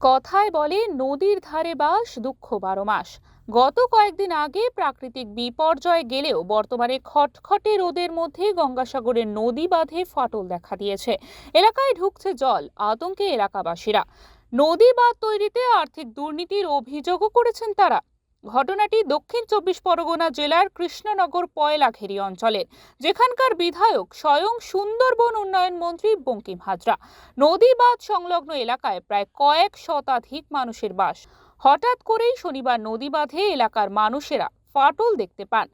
কথায় বলে, নদীর ধারে বাস, দুঃখ বারো মাস। গত কয়েকদিন আগে প্রাকৃতিক বিপর্যয় গেলেও বর্তমানে খটখটে রোদের মধ্যে গঙ্গাসাগরের নদী বাঁধে ফাটল দেখা দিয়েছে। এলাকায় ঢুকছে জল, আতঙ্কে এলাকাবাসীরা। নদী বাঁধ তৈরিতে আর্থিক দুর্নীতির অভিযোগও করেছেন তারা। ঘটনাটি দক্ষিণ চব্বিশ পরগনা জেলার কৃষ্ণনগর পয়লাঘেরি অঞ্চলের। যেখানকার বিধায়ক স্বয়ং সুন্দরবন উন্নয়ন মন্ত্রী বঙ্কিম হাজরা। নদী বাঁধ সংলগ্ন এলাকায় প্রায় কয়েক শতাধিক মানুষের বাস। হঠাৎ করেই শনিবার নদী বাঁধে এলাকার মানুষেরা ফাটল দেখতে পান।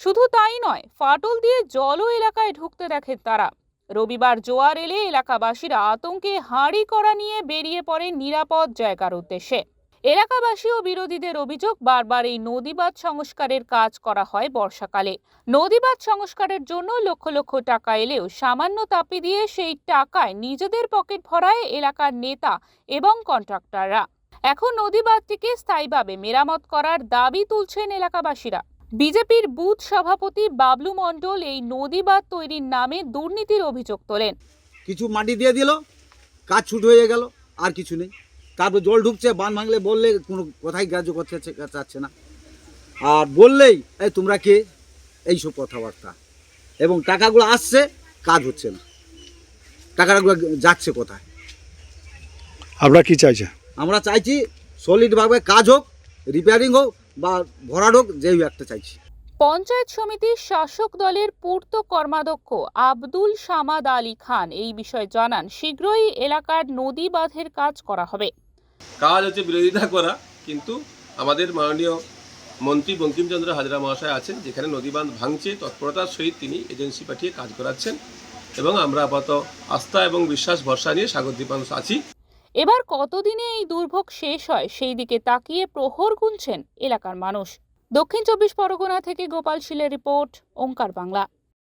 শুধু তাই নয়, ফাটল দিয়ে জলও এলাকায় ঢুকতে দেখেন তারা। রবিবার জোয়ার এলে এলাকাবাসীরা আতঙ্কে হাঁড়ি করা নিয়ে বেরিয়ে পড়ে নিরাপদ জায়গার উদ্দেশ্যে। এলাকাবাসী ও বিরোধীদের অভিযোগ বারবার এই নদীবাদ সংস্কারের কাজ করা হয় বর্ষাকালে। নদীবাদ সংস্কারের জন্য লক্ষ লক্ষ টাকা এলেও সামান্য তাপি দিয়ে সেই টাকায় নিজেদের পকেট ভরায় এলাকার নেতা এবং কন্ট্রাক্টররা। এখন নদীবাদটিকে স্থায়ীভাবে মেরামত করার দাবি তুলছেন এলাকাবাসীরা। বিজেপির বুথ সভাপতি বাবলু মণ্ডল এই নদীবাদ তৈরির নামে দুর্নীতির অভিযোগ তোলেন। কিছু মাটি দিয়ে দিল, কাজ ছুট হয়ে গেল, আর কিছু নেই। তারপর জল ঢুকছে বান ভাঙলে বললে কোনো কথাই গ্রাহ্য করতে চাচ্ছে না। আর বললেই এই তোমরা কে? এইসব কথাবার্তা। এবং টাকাগুলো আসছে কাজ হচ্ছে না। টাকাগুলো যাচ্ছে কোথায়? আমরা কি চাইছেন আমরা চাইছি সলিডভাবে কাজ হোক রিপেয়ারিং হোক বা ভরাট হোক যেই একটা চাইছি। পঞ্চায়েত সমিতির শাসক দলের পূর্ত কর্মাধ্যক্ষ আব্দুল সামাদ আলী খান এই বিষয়ে জানান শীঘ্রই এলাকার নদী বাঁধের কাজ করা হবে। কাজ হচ্ছে বিরোধিতা করা, কিন্তু আমাদের মাননীয় মন্ত্রী বঙ্কিমচন্দ্র হাজরা মহাশয় আছেন, যেখানে নদী বাঁধ ভাঙছে, তৎপরতার সহিত তিনি এজেন্সি পাঠিয়ে কাজ করাচ্ছেন। এবং আমরা আপাতত আস্থা এবং বিশ্বাস, ভরসা নিয়ে সাগর দ্বীপাংশ আছি। এবার কতদিনে এই দুর্ভোগ শেষ হয়, সেই দিকে তাকিয়ে প্রহর গুনছেন এলাকার মানুষ। দক্ষিণ চব্বিশ পরগনা থেকে গোপাল শীলের রিপোর্ট, ওঙ্কার বাংলা।